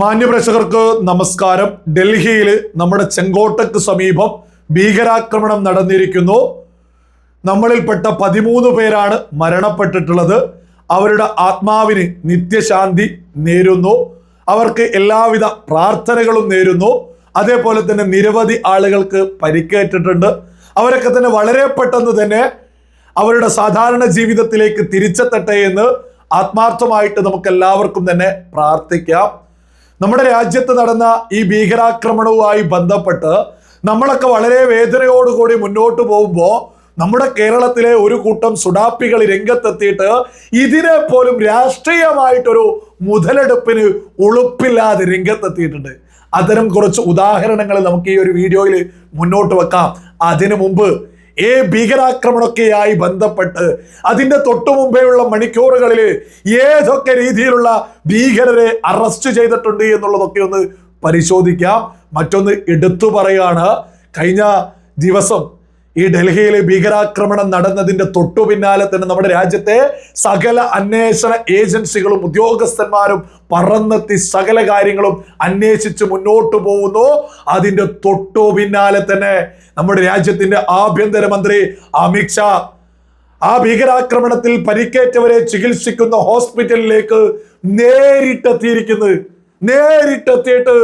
മാന്യപ്രേക്ഷകർക്ക് നമസ്കാരം. ഡൽഹിയിൽ നമ്മുടെ ചെങ്കോട്ടയ്ക്ക് സമീപം ഭീകരാക്രമണം നടന്നിരിക്കുന്നു. നമ്മളിൽപ്പെട്ട പതിമൂന്ന് പേരാണ് മരണപ്പെട്ടിട്ടുള്ളത്. അവരുടെ ആത്മാവിന് നിത്യശാന്തി നേരുന്നു. അവർക്ക് എല്ലാവിധ പ്രാർത്ഥനകളും നേരുന്നു. അതേപോലെ തന്നെ നിരവധി ആളുകൾക്ക് പരിക്കേറ്റിട്ടുണ്ട്. അവരൊക്കെ തന്നെ വളരെ പെട്ടെന്ന് തന്നെ അവരുടെ സാധാരണ ജീവിതത്തിലേക്ക് തിരിച്ചെത്തട്ടെ എന്ന് ആത്മാർത്ഥമായിട്ട് നമുക്ക് എല്ലാവർക്കും തന്നെ പ്രാർത്ഥിക്കാം. നമ്മുടെ രാജ്യത്ത് നടന്ന ഈ ഭീകരാക്രമണവുമായി ബന്ധപ്പെട്ട് നമ്മളൊക്കെ വളരെ വേദനയോടുകൂടി മുന്നോട്ട് പോകുമ്പോൾ നമ്മുടെ കേരളത്തിലെ ഒരു കൂട്ടം സുഡാപ്പികൾ രംഗത്തെത്തിയിട്ട് ഇതിനെ പോലും രാഷ്ട്രീയമായിട്ടൊരു മുതലെടുപ്പിന് ഉളുപ്പില്ലാതെ രംഗത്തെത്തിയിട്ടുണ്ട്. അത്തരം കുറച്ച് ഉദാഹരണങ്ങൾ നമുക്ക് ഈ ഒരു വീഡിയോയിൽ മുന്നോട്ട് വെക്കാം. അതിനു മുമ്പ് ഈ ഭീകരാക്രമണമൊക്കെയായി ബന്ധപ്പെട്ട് അതിന്റെ തൊട്ടു മുമ്പേയുള്ള മണിക്കൂറുകളിൽ ഏതൊക്കെ രീതിയിലുള്ള ഭീകരരെ അറസ്റ്റ് ചെയ്തിട്ടുണ്ട് എന്നുള്ളതൊക്കെ ഒന്ന് പരിശോധിക്കാം. മറ്റൊന്ന് എടുത്തു പറയാണ്. കഴിഞ്ഞ ദിവസം ഈ ഡൽഹിയിലെ ഭീകരാക്രമണം നടന്നതിന്റെ തൊട്ടു പിന്നാലെ തന്നെ നമ്മുടെ രാജ്യത്തെ സകല അന്വേഷണ ഏജൻസികളും ഉദ്യോഗസ്ഥന്മാരും പറന്നെത്തി സകല കാര്യങ്ങളും അന്വേഷിച്ച് മുന്നോട്ട് പോകുന്നു. അതിന്റെ തൊട്ടു പിന്നാലെ തന്നെ നമ്മുടെ രാജ്യത്തിന്റെ ആഭ്യന്തരമന്ത്രി അമിത്ഷാ ആ ഭീകരാക്രമണത്തിൽ പരിക്കേറ്റവരെ ചികിത്സിക്കുന്ന ഹോസ്പിറ്റലിലേക്ക് നേരിട്ടെത്തിയിരിക്കുന്നത് നേരിട്ടെത്തിയിട്ട്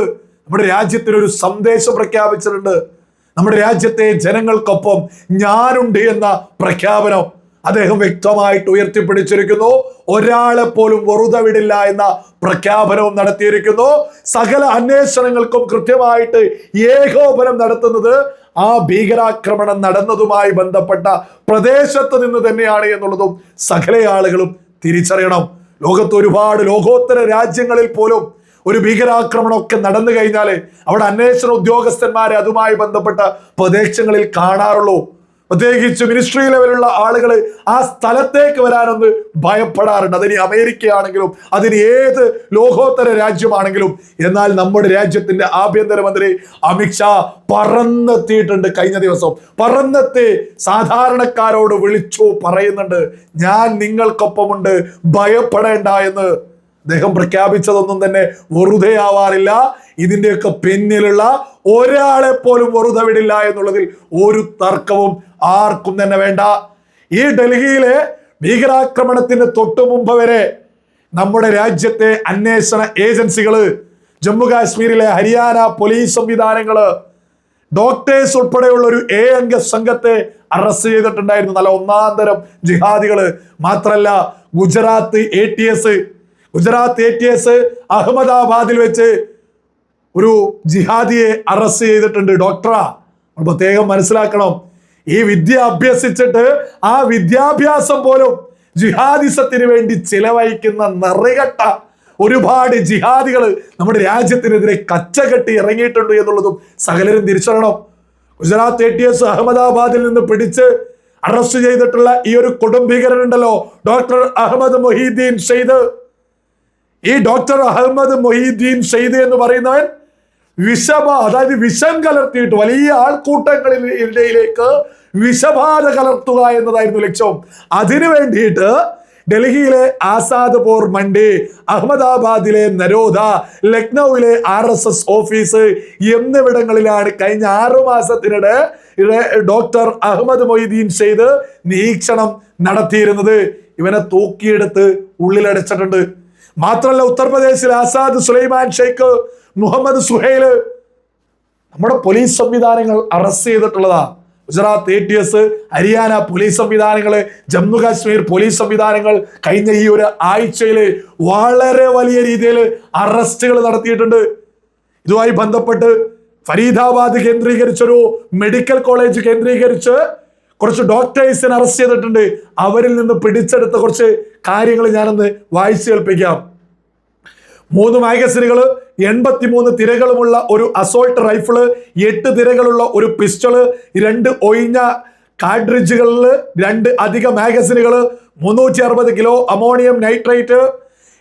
നമ്മുടെ രാജ്യത്തിനൊരു സന്ദേശം പ്രഖ്യാപിച്ചിട്ടുണ്ട്. നമ്മുടെ രാജ്യത്തെ ജനങ്ങൾക്കൊപ്പം ഞാനുണ്ട് എന്ന പ്രഖ്യാപനം അദ്ദേഹം വ്യക്തമായിട്ട് ഉയർത്തിപ്പിടിച്ചിരിക്കുന്നു. ഒരാളെ പോലും വെറുതെ വിടില്ല എന്ന പ്രഖ്യാപനവും നടത്തിയിരിക്കുന്നു. സകല അന്വേഷണങ്ങൾക്കും കൃത്യമായിട്ട് ഏകോപനം നടത്തുന്നത് ആ ഭീകരാക്രമണം നടന്നതുമായി ബന്ധപ്പെട്ട പ്രദേശത്ത് നിന്ന് തന്നെയാണ് എന്നുള്ളതും സകല ആളുകളും തിരിച്ചറിയണം. ലോകത്ത് ഒരുപാട് ലോകോത്തര രാജ്യങ്ങളിൽ പോലും ഒരു ഭീകരാക്രമണമൊക്കെ നടന്നു കഴിഞ്ഞാൽ അവിടെ അന്വേഷണ ഉദ്യോഗസ്ഥന്മാരെ അതുമായി ബന്ധപ്പെട്ട പ്രദേശങ്ങളിൽ കാണാറുള്ളൂ. പ്രത്യേകിച്ച് മിനിസ്ട്രി ലെവലുള്ള ആളുകൾ ആ സ്ഥലത്തേക്ക് വരാനൊന്ന് ഭയപ്പെടാറുണ്ട്. അതിന് അമേരിക്കയാണെങ്കിലും അതിന് ഏത് ലോകോത്തര രാജ്യമാണെങ്കിലും എന്നാൽ നമ്മുടെ രാജ്യത്തിന്റെ ആഭ്യന്തരമന്ത്രി അമിത്ഷാ പറന്നെത്തിയിട്ടുണ്ട് കഴിഞ്ഞ ദിവസം. പറന്നെത്തി സാധാരണക്കാരോട് വിളിച്ചു പറയുന്നുണ്ട് ഞാൻ നിങ്ങൾക്കൊപ്പമുണ്ട് ഭയപ്പെടേണ്ട എന്ന്. അദ്ദേഹം പ്രഖ്യാപിച്ചതൊന്നും തന്നെ വെറുതെ ആവാറില്ല. ഇതിന്റെയൊക്കെ പിന്നിലുള്ള ഒരാളെ പോലും വെറുതെ വിടില്ല എന്നുള്ളതിൽ ഒരു തർക്കവും ആർക്കും തന്നെ വേണ്ട. ഈ ഡൽഹിയിലെ ഭീകരാക്രമണത്തിന് തൊട്ടു മുമ്പ് വരെ നമ്മുടെ രാജ്യത്തെ അന്വേഷണ ഏജൻസികൾ ജമ്മു കാശ്മീരിലെ ഹരിയാന പോലീസ് സംവിധാനങ്ങൾ ഡോക്ടേഴ്സ് ഉൾപ്പെടെയുള്ള ഒരു ഏ അംഗ സംഘത്തെ അറസ്റ്റ് ചെയ്തിട്ടുണ്ടായിരുന്നു. നല്ല ഒന്നാം തരം ജിഹാദികൾ. മാത്രല്ല Gujarat A T S Gujarat A T S അഹമ്മദാബാദിൽ വെച്ച് ഒരു ജിഹാദിയെ അറസ്റ്റ് ചെയ്തിട്ടുണ്ട്. ഡോക്ടറാ പ്രത്യേകം മനസ്സിലാക്കണം. ഈ വിദ്യ അഭ്യസിച്ചിട്ട് ആ വിദ്യാഭ്യാസം പോലും ജിഹാദിസത്തിന് വേണ്ടി ചിലവഴിക്കുന്ന നിറകട്ട ഒരുപാട് ജിഹാദികൾ നമ്മുടെ രാജ്യത്തിനെതിരെ കച്ചകെട്ടി ഇറങ്ങിയിട്ടുണ്ട് എന്നുള്ളതും സകലരും തിരിച്ചറിയണം. ഗുജറാത്ത് എ ടി എസ് അഹമ്മദാബാദിൽ നിന്ന് പിടിച്ച് അറസ്റ്റ് ചെയ്തിട്ടുള്ള ഈ ഒരു കൊടുംഭീകരനുണ്ടല്ലോ. ഡോക്ടർ അഹമ്മദ് മൊഹീദ്ദീൻ ഷെയ്ദ്. ഈ ഡോക്ടർ അഹമ്മദ് മൊഹീദ്ദീൻ സെയ്ദ് എന്ന് പറയുന്നവൻ വിഷബ അതായത് വിഷം കലർത്തിയിട്ട് വലിയ ആൾക്കൂട്ടങ്ങളിൽ ഇടയിലേക്ക് വിഷബാധ കലർത്തുക എന്നതായിരുന്നു ലക്ഷ്യം. അതിനു വേണ്ടിയിട്ട് ഡൽഹിയിലെ ആസാദ് പോർ മണ്ടി അഹമ്മദാബാദിലെ നരോദ ലക്നൌവിലെ ആർ എസ് എസ് ഓഫീസ് എന്നിവിടങ്ങളിലാണ് കഴിഞ്ഞ ആറു മാസത്തിനിടെ ഡോക്ടർ അഹമ്മദ് മൊയ്തീൻ ചെയ്ത് നിരീക്ഷണം നടത്തിയിരുന്നത്. ഇവനെ തൂക്കിയെടുത്ത് ഉള്ളിലടച്ചിട്ടുണ്ട്. മാത്രമല്ല ഉത്തർപ്രദേശിൽ ആസാദ് സുലൈമാൻ ഷെയ്ഖ് മുഹമ്മദ് സുഹൈൽ നമ്മുടെ പോലീസ് സംവിധാനങ്ങൾ arrest ചെയ്തിട്ടുള്ളതാ. Gujarat A T S Haryana police സംവിധാനങ്ങൾ ജമ്മു കാശ്മീർ പോലീസ് സംവിധാനങ്ങൾ കഴിഞ്ഞ ഈ ഒരു ആഴ്ചയിൽ വളരെ വലിയ രീതിയിൽ അറസ്റ്റുകൾ നടത്തിയിട്ടുണ്ട്. ഇതുമായി ബന്ധപ്പെട്ട് ഫരീദാബാദ് കേന്ദ്രീകരിച്ചൊരു മെഡിക്കൽ കോളേജ് കേന്ദ്രീകരിച്ച് കുറച്ച് ഡോക്ടേഴ്സിനെ അറസ്റ്റ് ചെയ്തിട്ടുണ്ട്. അവരിൽ നിന്ന് പിടിച്ചെടുത്ത കുറച്ച് കാര്യങ്ങൾ ഞാനൊന്ന് വായിച്ചു കേൾപ്പിക്കാം. മൂന്ന് മാഗസിനുകൾ എൺപത്തിമൂന്ന് തിരകളുമുള്ള ഒരു അസോൾട്ട് റൈഫിൾ എട്ട് തിരകളുള്ള ഒരു പിസ്റ്റൾ രണ്ട് ഒഴിഞ്ഞ കാഡ്രിഡ്ജുകളിൽ രണ്ട് അധിക മാഗസിനുകൾ മുന്നൂറ്റി അറുപത് കിലോ അമോണിയം നൈട്രേറ്റ്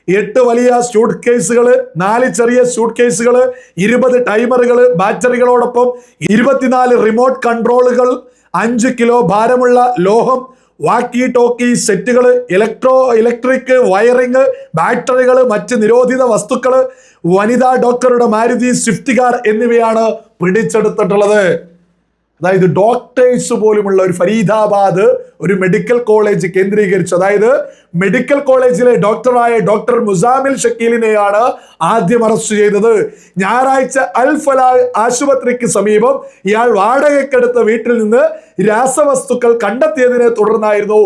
എട്ട് വലിയ സ്യൂട്ട് കേസുകൾ നാല് ചെറിയ സ്യൂട്ട് കേസുകൾ ഇരുപത് ടൈമറുകൾ ബാറ്ററികളോടൊപ്പം ഇരുപത്തിനാല് റിമോട്ട് കൺട്രോളുകൾ അഞ്ച് കിലോ ഭാരമുള്ള ലോഹം വാക്കി ടോക്കി സെറ്റുകൾ ഇലക്ട്രോ ഇലക്ട്രിക് വയറിങ് ബാറ്ററികൾ മറ്റ് നിരോധിത വസ്തുക്കൾ വനിതാ ഡോക്ടറുടെ മാരുതി സ്വിഫ്റ്റ് കാർ എന്നിവയാണ് പിടിച്ചെടുത്തിട്ടുള്ളത്. അതായത് ഡോക്ടേഴ്സ് പോലുമുള്ള ഒരു ഫരീദാബാദ് ഒരു മെഡിക്കൽ കോളേജ് കേന്ദ്രീകരിച്ചു. അതായത് മെഡിക്കൽ കോളേജിലെ ഡോക്ടറായ ഡോക്ടർ മുസാമിൽ ഷക്കീലിനെയാണ് ആദ്യം അറസ്റ്റ് ചെയ്തത്. ഞായറാഴ്ച അൽ ഫലാ ആശുപത്രിക്ക് സമീപം ഇയാൾ വാടകയ്ക്കെടുത്ത വീട്ടിൽ നിന്ന് രാസവസ്തുക്കൾ കണ്ടെത്തിയതിനെ തുടർന്നായിരുന്നു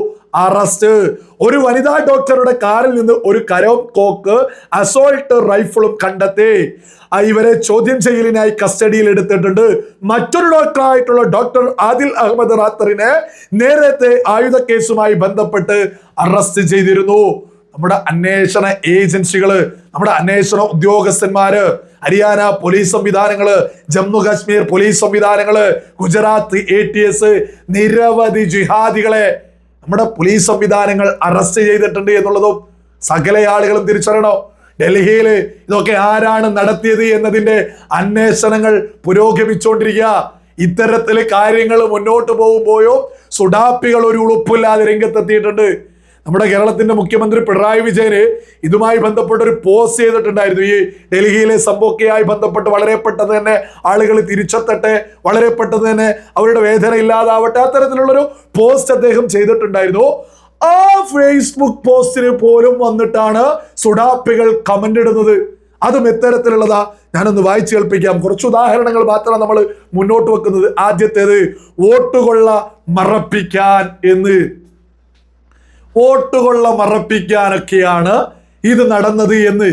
അറസ്റ്റ് ഒരു വനിതാ ഡോക്ടറുടെ കാറിൽ നിന്ന് ഒരു കരോം കോക്ക് അസോൾട്ട് റൈഫിളും കണ്ടെത്തി. ഇവരെ ചോദ്യം ചെയ്യലിനായി കസ്റ്റഡിയിൽ എടുത്തിട്ടുണ്ട്. മറ്റൊരു ഡോക്ടറായിട്ടുള്ള ഡോക്ടർ ആദിൽ അഹമ്മദ് റാത്തറിനെ നേരത്തെ ആയുധ കേസുമായി ബന്ധപ്പെട്ട് അറസ്റ്റ് ചെയ്തിരുന്നു. നമ്മുടെ അന്വേഷണ ഏജൻസികൾ നമ്മുടെ അന്വേഷണ ഉദ്യോഗസ്ഥന്മാര് ഹരിയാന പോലീസ് സംവിധാനങ്ങൾ ജമ്മു കാശ്മീർ പോലീസ് സംവിധാനങ്ങൾ ഗുജറാത്ത് എ നിരവധി ജിഹാദികളെ നമ്മുടെ പോലീസ് സംവിധാനങ്ങൾ അറസ്റ്റ് ചെയ്തിട്ടുണ്ട് എന്നുള്ളതും സകല ആളുകളും തിരിച്ചറിയണോ? ഡൽഹിയിൽ ഇതൊക്കെ ആരാണ് നടത്തിയത് എന്നതിന്റെ അന്വേഷണങ്ങൾ പുരോഗമിച്ചുകൊണ്ടിരിക്കുക ഇത്തരത്തിലെ കാര്യങ്ങൾ മുന്നോട്ട് പോകുമ്പോഴും സുഡാപ്പികൾ ഒരു ഉളുപ്പില്ലാതെ രംഗത്തെത്തിയിട്ടുണ്ട്. നമ്മുടെ കേരളത്തിന്റെ മുഖ്യമന്ത്രി പിണറായി വിജയന് ഇതുമായി ബന്ധപ്പെട്ട ഒരു പോസ്റ്റ് ചെയ്തിട്ടുണ്ടായിരുന്നു. ഈ ഡൽഹിയിലെ സംഭവക്കെയായി ബന്ധപ്പെട്ട് വളരെ പെട്ടെന്ന് തന്നെ ആളുകൾ തിരിച്ചെത്തട്ടെ വളരെ പെട്ടെന്ന് തന്നെ അവരുടെ വേദന ഇല്ലാതാവട്ടെ അത്തരത്തിലുള്ളൊരു പോസ്റ്റ് അദ്ദേഹം ചെയ്തിട്ടുണ്ടായിരുന്നു. ആ ഫേസ്ബുക്ക് പോസ്റ്റിന് പോലും വന്നിട്ടാണ് സുഡാപ്പികൾ കമന്റ് ഇടുന്നത്. അതും എത്തരത്തിലുള്ളതാ. ഞാനൊന്ന് വായിച്ചു കേൾപ്പിക്കാം. കുറച്ച് ഉദാഹരണങ്ങൾ മാത്രമാണ് നമ്മൾ മുന്നോട്ട് വെക്കുന്നത്. ആദ്യത്തേത് വോട്ടുകൊള്ള മറപ്പിക്കാൻ എന്ന്. വോട്ടുകൊള്ള മറപ്പിക്കാനൊക്കെയാണ് ഇത് നടന്നത് എന്ന്.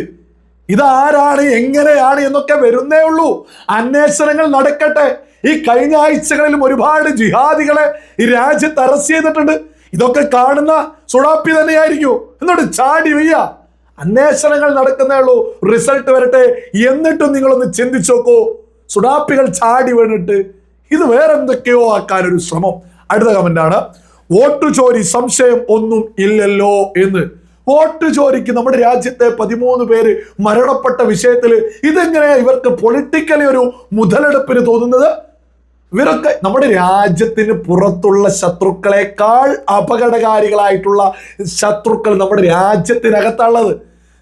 ഇതാരാണ് എങ്ങനെയാണ് എന്നൊക്കെ വരുന്നേ ഉള്ളൂ. അന്വേഷണങ്ങൾ നടക്കട്ടെ. ഈ കഴിഞ്ഞ ആഴ്ചകളിലും ഒരുപാട് ജിഹാദികളെ ഈ രാജ്യത്ത് അറസ്റ്റ് ചെയ്തിട്ടുണ്ട്. ഇതൊക്കെ കാണുന്ന സുഡാപ്പി തന്നെയായിരിക്കും. എന്നിട്ട് ചാടി വയ്യ. അന്വേഷണങ്ങൾ നടക്കുന്നേ ഉള്ളൂ. റിസൾട്ട് വരട്ടെ. എന്നിട്ടും നിങ്ങളൊന്ന് ചിന്തിച്ചു നോക്കൂ. സുഡാപ്പികൾ ചാടി വീണിട്ട് ഇത് വേറെന്തൊക്കെയോ ആക്കാനൊരു ശ്രമം. അടുത്ത കമന്റാണ് വോട്ട് ചോരി സംശയം ഒന്നും ഇല്ലല്ലോ എന്ന്. വോട്ട് ചോരിക്ക് നമ്മുടെ രാജ്യത്തെ പതിമൂന്ന് പേര് മരണപ്പെട്ട വിഷയത്തിൽ ഇതെങ്ങനെയാ ഇവർക്ക് പൊളിറ്റിക്കലി ഒരു മുതലെടുപ്പിന് തോന്നുന്നത്? ഇവരൊക്കെ നമ്മുടെ രാജ്യത്തിന് പുറത്തുള്ള ശത്രുക്കളെക്കാൾ അപകടകാരികളായിട്ടുള്ള ശത്രുക്കൾ നമ്മുടെ രാജ്യത്തിനകത്തുള്ളത്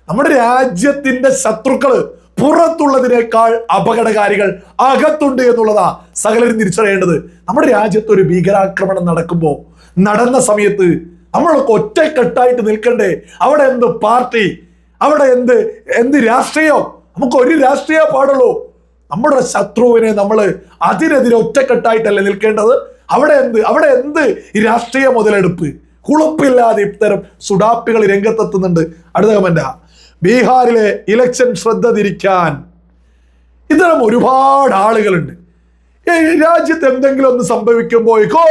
നമ്മുടെ രാജ്യത്തിന്റെ ശത്രുക്കൾ പുറത്തുള്ളതിനേക്കാൾ അപകടകാരികൾ അകത്തുണ്ട് എന്നുള്ളതാ സകലരും തിരിച്ചറിയേണ്ടത്. നമ്മുടെ രാജ്യത്ത് ഒരു ഭീകരാക്രമണം നടക്കുമ്പോൾ നടന്ന സമയത്ത് നമ്മളൊക്കെ ഒറ്റക്കെട്ടായിട്ട് നിൽക്കണ്ടേ? അവിടെ എന്ത് പാർട്ടി? അവിടെ എന്ത് എന്ത് രാഷ്ട്രീയം? നമുക്ക് ഒരു രാഷ്ട്രീയ പാടുള്ളൂ. നമ്മുടെ ശത്രുവിനെ നമ്മൾ അതിനെതിരെ ഒറ്റക്കെട്ടായിട്ടല്ലേ നിൽക്കേണ്ടത്? അവിടെ എന്ത് അവിടെ എന്ത് രാഷ്ട്രീയ മുതലെടുപ്പ്? കുളുപ്പില്ലാതെ ഇത്തരം സുഡാപ്പികൾ രംഗത്തെത്തുന്നുണ്ട്. അടുത്ത കമന്റാ ബീഹാറിലെ ഇലക്ഷൻ ശ്രദ്ധ തിരിക്കാൻ ഇത്തരം ഒരുപാട് ആളുകളുണ്ട്. രാജ്യത്ത് എന്തെങ്കിലും ഒന്ന് സംഭവിക്കുമ്പോഴേക്കോ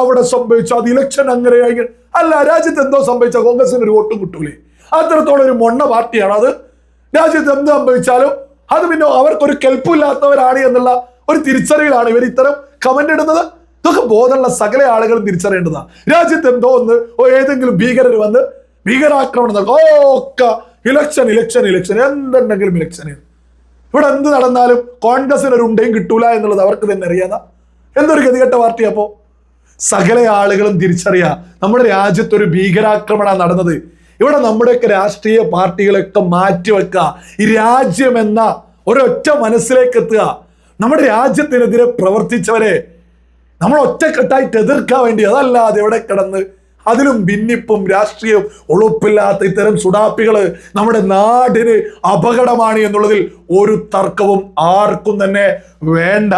അവിടെ സംഭവിച്ചു അത് ഇലക്ഷൻ അങ്ങനെ. അല്ല രാജ്യത്ത് എന്തോ സംഭവിച്ച കോൺഗ്രസിന് ഒരു വോട്ടും കിട്ടൂലേ. അത്രത്തോളം ഒരു മൊണ്ണ പാർട്ടിയാണ് അത്. രാജ്യത്ത് എന്ത് സംഭവിച്ചാലും അത് പിന്നെ അവർക്കൊരു കെൽപ്പില്ലാത്തവരാണ് എന്നുള്ള ഒരു തിരിച്ചറിവിലാണ് ഇവർ ഇത്തരം കമന്റ് ഇടുന്നത്. ഇതൊക്കെ ബോധമുള്ള സകല ആളുകളും തിരിച്ചറിയേണ്ടതാണ് രാജ്യത്ത് എന്തോ ഒന്ന് ഓ ഏതെങ്കിലും ഭീകരർ വന്ന് ഭീകരാക്രമണം നടക്കും. ഓ ഒക്കെ ഇലക്ഷൻ ഇലക്ഷൻ ഇലക്ഷൻ എന്തുണ്ടെങ്കിലും ഇലക്ഷൻ ഇവിടെ എന്ത് നടന്നാലും കോൺഗ്രസിന് ഒരു ഉണ്ടയും കിട്ടൂല എന്നുള്ളത് അവർക്ക് തന്നെ അറിയാതാ എന്തൊരു ഗതികെട്ട പാർട്ടി അപ്പോ? സകല ആളുകളും തിരിച്ചറിയാ. നമ്മുടെ രാജ്യത്ത് ഒരു ഭീകരാക്രമണം നടന്നത്. ഇവിടെ നമ്മുടെയൊക്കെ രാഷ്ട്രീയ പാർട്ടികളൊക്കെ മാറ്റിവെക്കുക ഈ രാജ്യം എന്ന ഒരൊറ്റ മനസ്സിലേക്ക് എത്തുക. നമ്മുടെ രാജ്യത്തിനെതിരെ പ്രവർത്തിച്ചവരെ നമ്മൾ ഒറ്റക്കെട്ടായിട്ട് എതിർക്കാൻ വേണ്ടി അതല്ലാതെ എവിടെ കിടന്ന് അതിലും ഭിന്നിപ്പും രാഷ്ട്രീയവും ഉളുപ്പില്ലാത്ത ഇത്തരം സുഡാപ്പികൾ നമ്മുടെ നാടിന് അപകടമാണ് എന്നുള്ളതിൽ ഒരു തർക്കവും ആർക്കും തന്നെ വേണ്ട.